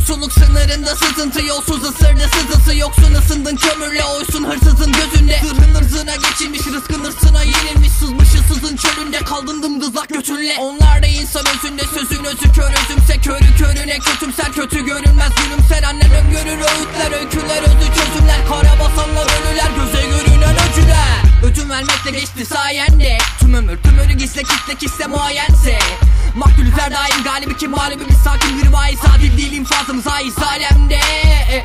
Yoksulluk sınırında sızıntı Yolsuz ısırdı sızısı Yoksun ısındın kömürle oysun hırsızın gözünde. Zırhın ırzına geçilmiş rızkın hırsına yenilmiş Sızmışı sızın çölünde kaldın dımdızlak götünle. Onlar da insan özünde sözün özü kör özümse Körü körüne kötümser kötü görünmez gülümser. Annen öngörür öğütler öyküler özü çözümler. Kara basanlar ölüler göze görünen öcüler. Ödün vermekle geçti sayende. Tüm ömür tüm ölü gizle kitle kiste muayense ki mağlubimiz sakin bir vaiz Adil değil infazımız aiz alemde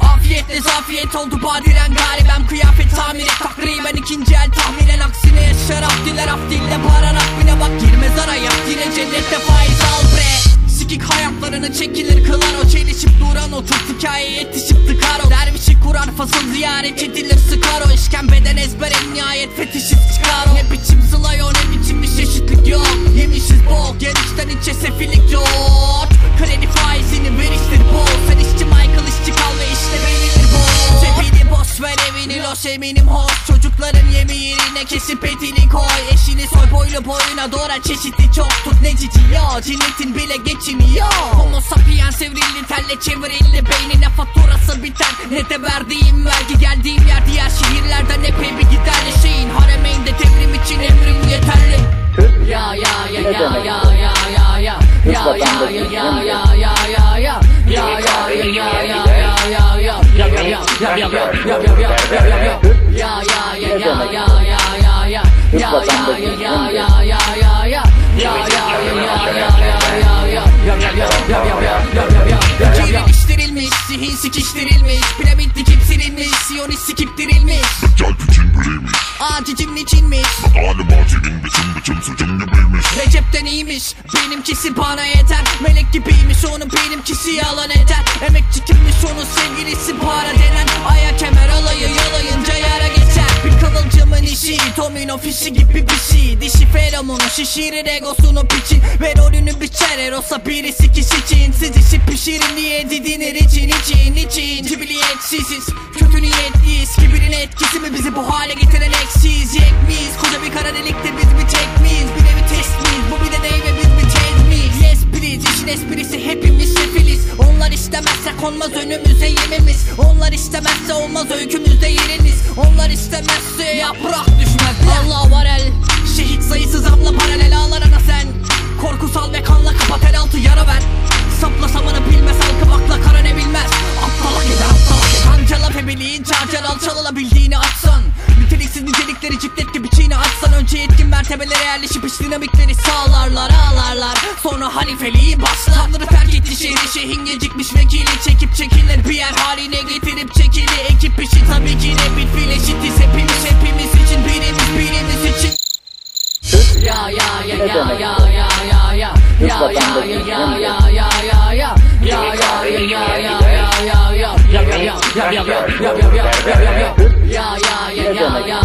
Afiyetle zafiyet oldu badiren galibem. Kıyafet tamir et takriben ikinci el tahminen Aksine şarap diler af dille para rakbine bak. Girmez araya yine cennette faiz al bre. Sikik hayatlarını çekilir kılan o Çelişip duran o. Çok hikaye yetişip tıkar o. Dervişi kurar fasıl ziyaret edilir sıkar o. İşkembeden ezber en nihayet fetişiz çıkar eminim hoş. Çocukların yemi yerine kesip etini koy. Eşini soy boylu boyuna doğra çeşitli çok Tut. Ne cici yo cinnetin bile geçiniyor Homo sapiens evrildi telle çevrildi. Beynine faturası biter. Ne de verdiğim vergi geldiğim yer diğer şehirlerden epey bir giderli Şeyin. Haremeyinde devrim için emrim yeterli. Ya ya ya ya ya ya ya ya. Ya ya ya ya ya. ya ya Ya ya ya ya ya ya ya ya ya ya ya ya Ya ya ya ya ya ya ya ya Ya ya Geliştirilmiş, zihin sikiştirilmiş Piramit dikip silinmiş, siyonist sikiptirilmiş Gel biçim biriymiş Acicim niçinmiş Galiba senin İyiymiş. Benimkisi bana yeter. Melek gibiymiş onun benimkisi yalan eder. Emekçi kimmiş onun sevgilisi para denen. Aya kemer alayı yalayınca yara geçer. Bir kıvılcımın işi Domino fişi gibi bir şey. Dişi feromonu şişirir egosunu piçin Ve rolünü biçer erosa birisi kişi için Siz işi pişirin diye didinir için için için. Cibiliyetsiziz kötü niyetliyiz Kibirin etkisi işin esprisi hepimiz sefiliz. Onlar istemezse konmaz önümüze yememiz Onlar istemezse olmaz öykümüzde yeriniz. Onlar istemezse yaprak Mertebelere yerleşip iş dinamikleri sağlarlar ağlarlar Sonra halifeliği başlar Tanrı terk etti şehri şeyhin gecikmiş vekili Çekip çekilir bir yer haline getirip çekili Ekip işi tabii ki de bir fil eşitiz Hepimiz hepimiz için birimiz birimiz için Türk ya ya ya Ne ya demek? ya ya ya ya Türk ya ya vatandaşı ya değil ya mi? ya ya ya ya ya ya ya